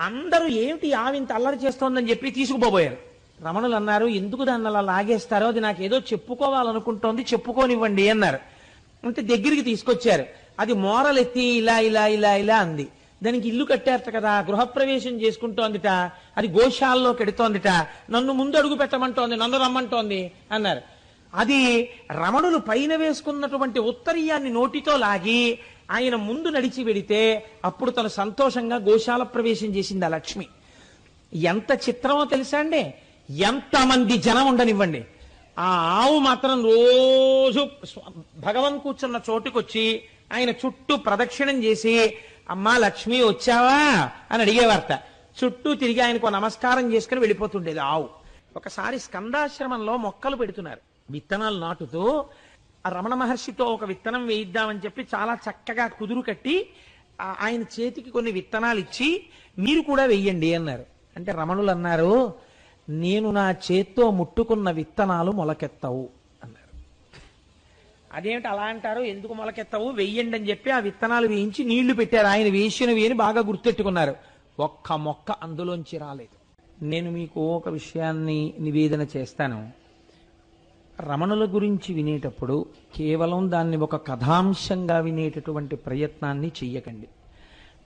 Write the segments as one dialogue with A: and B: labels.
A: అందరూ ఏమిటి ఆవింత అల్లరి చేస్తోందని చెప్పి తీసుకుపోబోయారు. రమణులు అన్నారు ఎందుకు దాన్ని అలా లాగేస్తారో? అది నాకు ఏదో చెప్పుకోవాలనుకుంటోంది చెప్పుకోనివ్వండి అన్నారు. అంటే దగ్గరికి తీసుకొచ్చారు. అది మోరలెత్తి ఇలా ఇలా ఇలా ఇలా అంది. దానికి ఇల్లు కట్టారట కదా గృహప్రవేశం చేసుకుంటోందిట అది గోశాల్లో కెడుతోందిట నన్ను ముందు అడుగు పెట్టమంటోంది నన్ను రమ్మంటోంది అన్నారు. అది రమణులు పైన వేసుకున్నటువంటి ఉత్తరీయాన్ని నోటితో లాగి ఆయన ముందు నడిచి వెడితే అప్పుడు తను సంతోషంగా గోశాల ప్రవేశం చేసింది ఆ లక్ష్మి. ఎంత చిత్రమో తెలుసా అండి? ఎంతమంది జనం ఉండనివ్వండి. ఆ ఆవు మాత్రం రోజు భగవన్ కూర్చున్న చోటుకొచ్చి ఆయన చుట్టూ ప్రదక్షిణం చేసి అమ్మా లక్ష్మి వచ్చావా? అని అడిగేవారట చుట్టూ తిరిగి ఆయనకు నమస్కారం చేసుకుని వెళ్ళిపోతుండేది ఆవు. ఒకసారి స్కందాశ్రమంలో మొక్కలు పెడుతున్నారు. విత్తనాలు నాటుతూ ఆ రమణ మహర్షితో ఒక విత్తనం వేయిద్దామని చెప్పి చాలా చక్కగా కుదురు కట్టి ఆయన చేతికి కొన్ని విత్తనాలు ఇచ్చి మీరు కూడా వెయ్యండి అన్నారు. అంటే రమణులు అన్నారు నేను నా చేత్తో ముట్టుకున్న విత్తనాలు మొలకెత్తవు అన్నారు. అదేమిటి అలా అంటారు? ఎందుకు మొలకెత్తవు? వెయ్యండి అని చెప్పి ఆ విత్తనాలు వేయించి నీళ్ళు పెట్టారు. ఆయన వేసినవి అని బాగా గుర్తెట్టుకున్నారు. ఒక్క మొక్క అందులోంచి రాలేదు. నేను మీకు ఒక విషయాన్ని నివేదన చేస్తాను. రమణుల గురించి వినేటప్పుడు కేవలం దాన్ని ఒక కథాంశంగా వినేటటువంటి ప్రయత్నాన్ని చెయ్యకండి.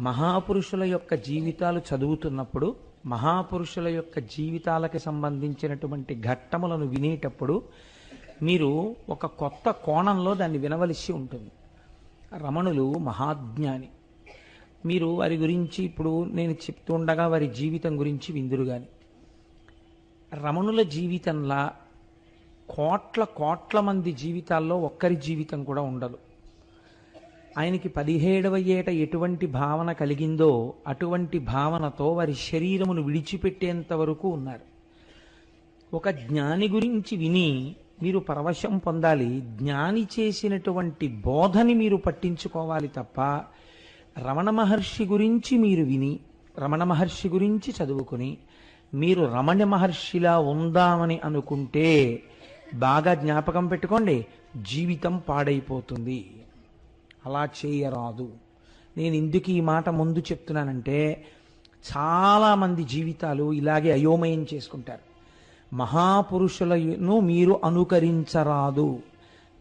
A: మహాపురుషుల యొక్క జీవితాలు చదువుతున్నప్పుడు మహాపురుషుల యొక్క జీవితాలకి సంబంధించినటువంటి ఘట్టములను వినేటప్పుడు మీరు ఒక కొత్త కోణంలో దాన్ని వినవలసి ఉంటుంది. రమణులు మహాజ్ఞాని. మీరు వారి గురించి ఇప్పుడు నేను చెప్తుండగా వారి జీవితం గురించి విందురు కానీ రమణుల జీవితంలా కోట్ల కోట్ల మంది జీవితాల్లో ఒక్కరి జీవితం కూడా ఉండదు. ఆయనకి పదిహేడవ ఏట ఎటువంటి భావన కలిగిందో అటువంటి భావనతో వారి శరీరమును విడిచిపెట్టేంత వరకు ఉన్నారు. ఒక జ్ఞాని గురించి విని మీరు పరవశం పొందాలి. జ్ఞాని చేసినటువంటి బోధని మీరు పట్టించుకోవాలి తప్ప రమణ మహర్షి గురించి మీరు విని రమణ మహర్షి గురించి చదువుకుని మీరు రమణ మహర్షిలా ఉందామని అనుకుంటే బాగా జ్ఞాపకం పెట్టుకోండి. జీవితం పాడైపోతుంది. అలా చేయరాదు. నేను ఎందుకు ఈ మాట ముందు చెప్తున్నానంటే చాలామంది జీవితాలు ఇలాగే అయోమయం చేసుకుంటారు. మహాపురుషులను మీరు అనుకరించరాదు.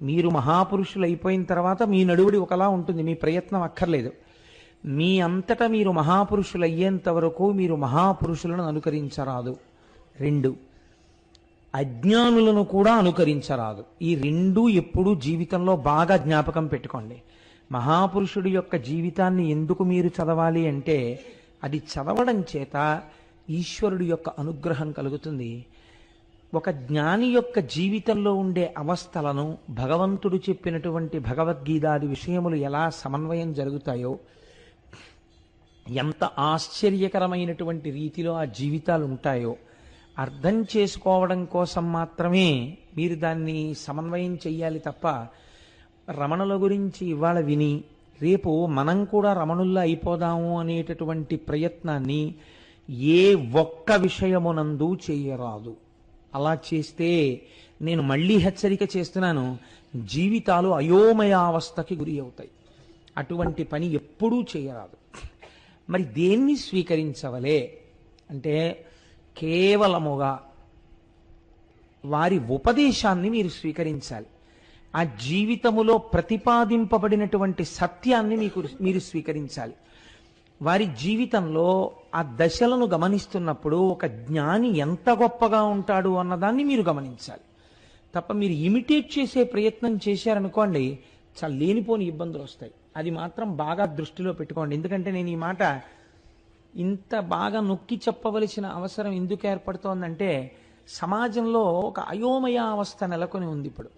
A: మీరు మహాపురుషులు అయిపోయిన తర్వాత మీ నడువుడి ఒకలా ఉంటుంది మీ ప్రయత్నం అక్కర్లేదు. మీ అంతటా మీరు మహాపురుషులు అయ్యేంత వరకు మీరు మహాపురుషులను అనుకరించరాదు. రెండు అజ్ఞానులను కూడా అనుకరించరాదు. ఈ రెండూ ఎప్పుడూ జీవితంలో బాగా జ్ఞాపకం పెట్టుకోండి. మహాపురుషుడి యొక్క జీవితాన్ని ఎందుకు మీరు చదవాలి అంటే అది చదవడం చేత ఈశ్వరుడి యొక్క అనుగ్రహం కలుగుతుంది. ఒక జ్ఞాని యొక్క జీవితంలో ఉండే అవస్థలను భగవంతుడు చెప్పినటువంటి భగవద్గీతాది విషయములు ఎలా సమన్వయం జరుగుతాయో ఎంత ఆశ్చర్యకరమైనటువంటి రీతిలో ఆ జీవితాలు ఉంటాయో అర్థం చేసుకోవడం కోసం మాత్రమే మీరు దాన్ని సమన్వయం చెయ్యాలి తప్ప రమణుల గురించి ఇవాళ విని రేపు మనం కూడా రమణుల్లా అయిపోదాము అనేటటువంటి ప్రయత్నాన్ని ఏ ఒక్క విషయమునందు చేయరాదు. అలా చేస్తే నేను మళ్ళీ హెచ్చరిక చేస్తున్నాను జీవితాలు అయోమయావస్థకి గురి అవుతాయి. అటువంటి పని ఎప్పుడూ చేయరాదు. మరి దేన్ని స్వీకరించవలే? అంటే కేవలముగా వారి ఉపదేశాన్ని మీరు స్వీకరించాలి. ఆ జీవితములో ప్రతిపాదింపబడినటువంటి సత్యాన్ని మీకు మీరు స్వీకరించాలి. వారి జీవితంలో ఆ దశలను గమనిస్తున్నప్పుడు ఒక జ్ఞాని ఎంత గొప్పగా ఉంటాడు అన్నదాన్ని మీరు గమనించాలి. తప్ప మీరు ఇమిటేట్ చేసే ప్రయత్నం చేశారనుకోండి చాలా లేనిపోని ఇబ్బందులు వస్తాయి అది మాత్రం బాగా దృష్టిలో పెట్టుకోండి. ఎందుకంటే నేను ఈ మాట ఇంత బాగా నొక్కి చెప్పవలసిన అవసరం ఎందుకు ఏర్పడుతోందంటే సమాజంలో ఒక అయోమయ అవస్థ నెలకొని ఉంది ఇప్పుడు.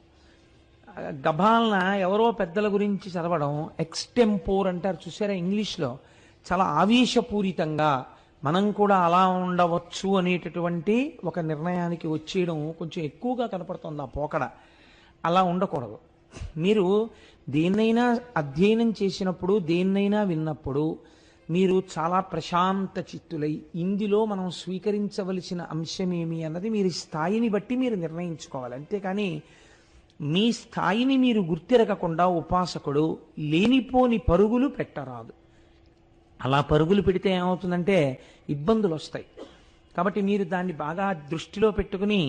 A: గభాలన ఎవరో పెద్దల గురించి చదవడం ఎక్స్టెంపోర్ అంటారు చూసారా ఇంగ్లీష్లో? చాలా ఆవేశపూరితంగా మనం కూడా అలా ఉండవచ్చు అనేటటువంటి ఒక నిర్ణయానికి వచ్చేయడం కొంచెం ఎక్కువగా కనపడుతుంది ఆ పోకడ. అలా ఉండకూడదు. మీరు దేన్నైనా అధ్యయనం చేసినప్పుడు దేన్నైనా విన్నప్పుడు మీరు చాలా ప్రశాంత చిత్తులై ఇందులో మనం స్వీకరించవలసిన అంశమేమి అన్నది మీరు స్థాయిని బట్టి మీరు నిర్ణయించుకోవాలి. అంతేకాని మీ స్థాయిని మీరు గుర్తిరగకుండా ఉపాసకుడు లేనిపోని పరుగులు పెట్టరాదు. అలా పరుగులు పెడితే ఏమవుతుందంటే ఇబ్బందులు వస్తాయి కాబట్టి మీరు దాన్ని బాగా దృష్టిలో పెట్టుకుని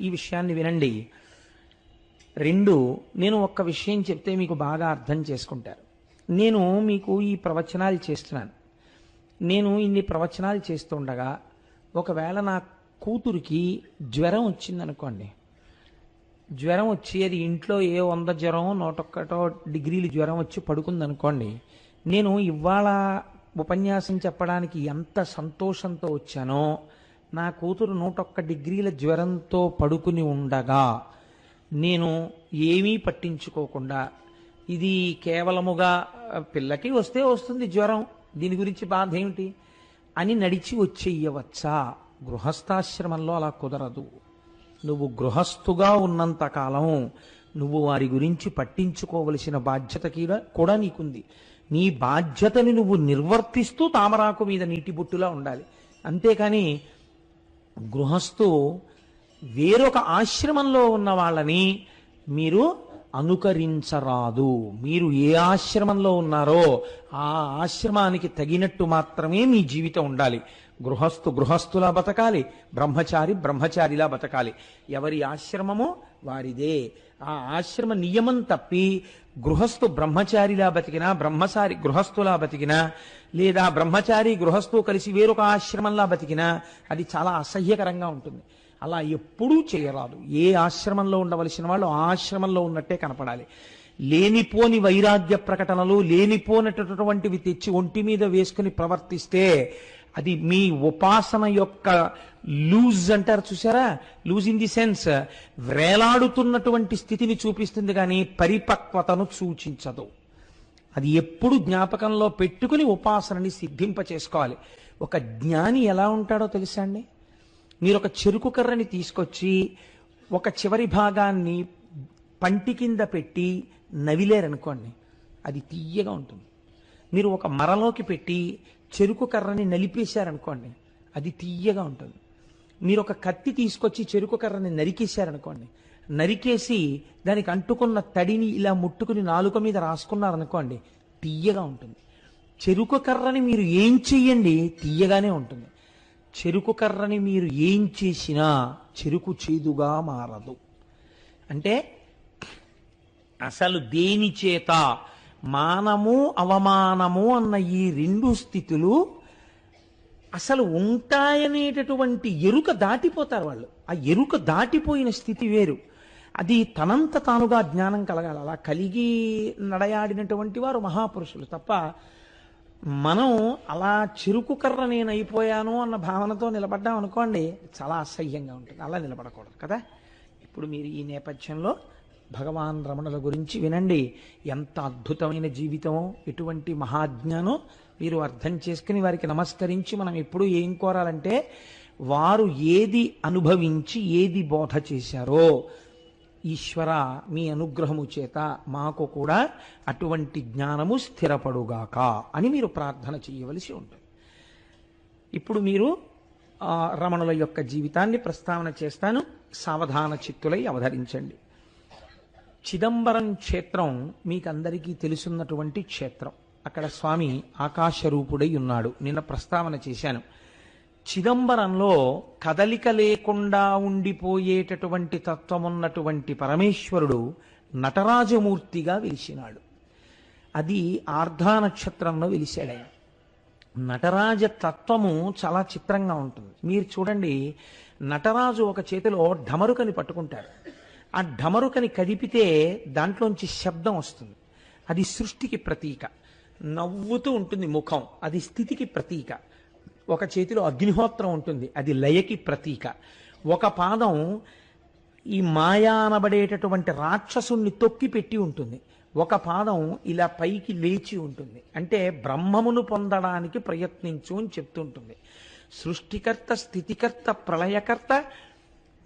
A: ఈ విషయాన్ని వినండి. రెండు నేను ఒక్క విషయం చెప్తే మీకు బాగా అర్థం చేసుకుంటారు. నేను మీకు ఈ ప్రవచనాలు చేస్తున్నాను. నేను ఇన్ని ప్రవచనాలు చేస్తుండగా ఒకవేళ నా కూతురికి జ్వరం వచ్చిందనుకోండి. జ్వరం వచ్చి అది ఇంట్లో ఏ వంద జ్వరం నూటొక్కటో డిగ్రీలు జ్వరం వచ్చి పడుకుందనుకోండి నేను ఇవాళ ఉపన్యాసం చెప్పడానికి ఎంత సంతోషంతో వచ్చానో నా కూతురు నూటొక్క డిగ్రీల జ్వరంతో పడుకుని ఉండగా నేను ఏమీ పట్టించుకోకుండా ఇది కేవలముగా పిల్లకి వస్తే వస్తుంది జ్వరం. దీని గురించి బాధ ఏమిటి? అని నడిచి వచ్చేయవచ్చా. గృహస్థాశ్రమంలో అలా కుదరదు. నువ్వు గృహస్థుగా ఉన్నంత కాలం నువ్వు వారి గురించి పట్టించుకోవలసిన బాధ్యత కూడా నీకుంది. నీ బాధ్యతని నువ్వు నిర్వర్తిస్తూ తామరాకు మీద నీటి బుట్టులా ఉండాలి. అంతేకాని గృహస్థు వేరొక ఆశ్రమంలో ఉన్న వాళ్ళని మీరు అనుకరించరాదు. మీరు ఏ ఆశ్రమంలో ఉన్నారో ఆ ఆశ్రమానికి తగినట్టు మాత్రమే మీ జీవితం ఉండాలి. గృహస్థు గృహస్థులా బతకాలి. బ్రహ్మచారి బ్రహ్మచారిలా బతకాలి. ఎవరి ఆశ్రమమో వారిదే. ఆ ఆశ్రమ నియమం తప్పి గృహస్థు బ్రహ్మచారిలా బతికినా బ్రహ్మచారి గృహస్థులా బతికినా లేదా బ్రహ్మచారి గృహస్థు కలిసి వేరొక ఆశ్రమంలా బతికినా అది చాలా అసహ్యకరంగా ఉంటుంది. అలా ఎప్పుడూ చేయరాదు. ఏ ఆశ్రమంలో ఉండవలసిన వాళ్ళు ఆశ్రమంలో ఉన్నట్టే కనపడాలి. లేనిపోని వైరాగ్య ప్రకటనలు లేనిపోనటువంటివి తెచ్చి ఒంటి మీద వేసుకుని ప్రవర్తిస్తే అది మీ ఉపాసన యొక్క లూజ్ అంటారు చూసారా? Loose in the sense. వేలాడుతున్నటువంటి స్థితిని చూపిస్తుంది కానీ పరిపక్వతను సూచించదు. అది ఎప్పుడు జ్ఞాపకంలో పెట్టుకుని ఉపాసనని సిద్ధింప చేసుకోవాలి ఒక జ్ఞాని ఎలా ఉంటాడో తెలుసా అండి? మీరు ఒక చెరుకు కర్రని తీసుకొచ్చి ఒక చివరి భాగాన్ని పంటి కింద పెట్టి నవిలేరనుకోండి అది తీయగా ఉంటుంది. మీరు ఒక మరలోకి పెట్టి చెరుకు కర్రని నలిపేశారనుకోండి అది తీయగా ఉంటుంది. మీరు ఒక కత్తి తీసుకొచ్చి చెరుకు కర్రని నరికేశారనుకోండి నరికేసి దానికి అంటుకున్న తడిని ఇలా ముట్టుకుని నాలుక మీద రాసుకున్నారనుకోండి తీయగా ఉంటుంది. చెరుకు కర్రని మీరు ఏం చెయ్యండి తీయగానే ఉంటుంది. చెరుకు కర్రని మీరు ఏం చేసినా చెరుకు చేదుగా మారదు. అంటే అసలు దేని చేత? మానము అవమానము అన్న ఈ రెండు స్థితులు అసలు ఉంటాయనేటటువంటి ఎరుక దాటిపోతారు వాళ్ళు. ఆ ఎరుక దాటిపోయిన స్థితి వేరు. అది తనంత తానుగా జ్ఞానం కలగాలి. అలా కలిగి నడయాడినటువంటి వారు మహాపురుషులు తప్ప మనం అలా చెరుకు కర్ర నేను అయిపోయాను అన్న భావనతో నిలబడ్డాం అనుకోండి చాలా అసహ్యంగా ఉంటుంది. అలా నిలబడకూడదు కదా? ఇప్పుడు మీరు ఈ నేపథ్యంలో భగవాన్ రమణుల గురించి వినండి. ఎంత అద్భుతమైన జీవితమో ఎటువంటి మహాజ్ఞానో మీరు అర్థం చేసుకుని వారికి నమస్కరించి మనం ఎప్పుడు ఏం కోరాలంటే వారు ఏది అనుభవించి ఏది బోధ చేశారో ఈశ్వర మీ అనుగ్రహము చేత మాకు కూడా అటువంటి జ్ఞానము స్థిరపడుగాక అని మీరు ప్రార్థన చేయవలసి ఉంటుంది. ఇప్పుడు మీరు రమణుల యొక్క జీవితాన్ని ప్రస్తావన చేస్తాను. సావధాన చిత్తులై అవధరించండి. చిదంబరం క్షేత్రం మీకందరికీ తెలుసున్నటువంటి క్షేత్రం. అక్కడ స్వామి ఆకాశరూపుడై ఉన్నాడు. నిన్న ప్రస్తావన చేశాను. చిదంబరంలో కదలిక లేకుండా ఉండిపోయేటటువంటి తత్వమున్నటువంటి పరమేశ్వరుడు నటరాజమూర్తిగా వెలిసినాడు. అది ఆర్ధా నక్షత్రంలో వెలిశాడు ఆయన. నటరాజ తత్వము చాలా చిత్రంగా ఉంటుంది. మీరు చూడండి నటరాజు ఒక చేతిలో ఢమరుకని పట్టుకుంటాడు. ఆ ఢమరుకని కదిపితే దాంట్లోంచి శబ్దం వస్తుంది. అది సృష్టికి ప్రతీక. నవ్వుతూ ఉంటుంది ముఖం. అది స్థితికి ప్రతీక. ఒక చేతిలో అగ్నిహోత్రం ఉంటుంది. అది లయకి ప్రతీక. ఒక పాదం ఈ మాయా అనబడేటటువంటి రాక్షసుణ్ణి తొక్కి పెట్టి ఉంటుంది. ఒక పాదం ఇలా పైకి లేచి ఉంటుంది. అంటే బ్రహ్మమును పొందడానికి ప్రయత్నించు అని చెప్తుంటుంది. సృష్టికర్త స్థితికర్త ప్రళయకర్త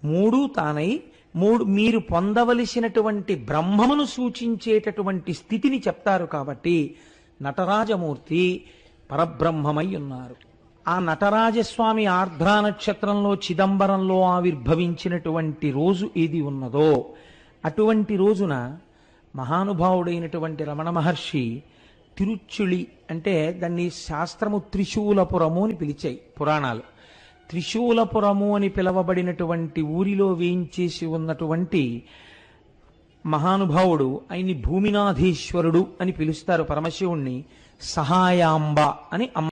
A: మూడు తానై మూడు మీరు పొందవలసినటువంటి బ్రహ్మమును సూచించేటటువంటి స్థితిని చెప్తారు కాబట్టి నటరాజమూర్తి పరబ్రహ్మమై ఉన్నారు. ఆ నటరాజస్వామి ఆర్ద్రా నక్షత్రంలో చిదంబరంలో ఆవిర్భవించినటువంటి రోజు ఏది ఉన్నదో అటువంటి రోజున మహానుభావుడైనటువంటి రమణ మహర్షి తిరుచుళి అంటే దాన్ని శాస్త్రము త్రిశూలపురము అని పిలిచాయి పురాణాలు. త్రిశూలపురము అని పిలవబడినటువంటి ఊరిలో వేయించేసి ఉన్నటువంటి మహానుభావుడు ఆయన్ని భూమినాధీశ్వరుడు అని పిలుస్తారు పరమశివుణ్ణి సహాయాంబ అని అమ్మ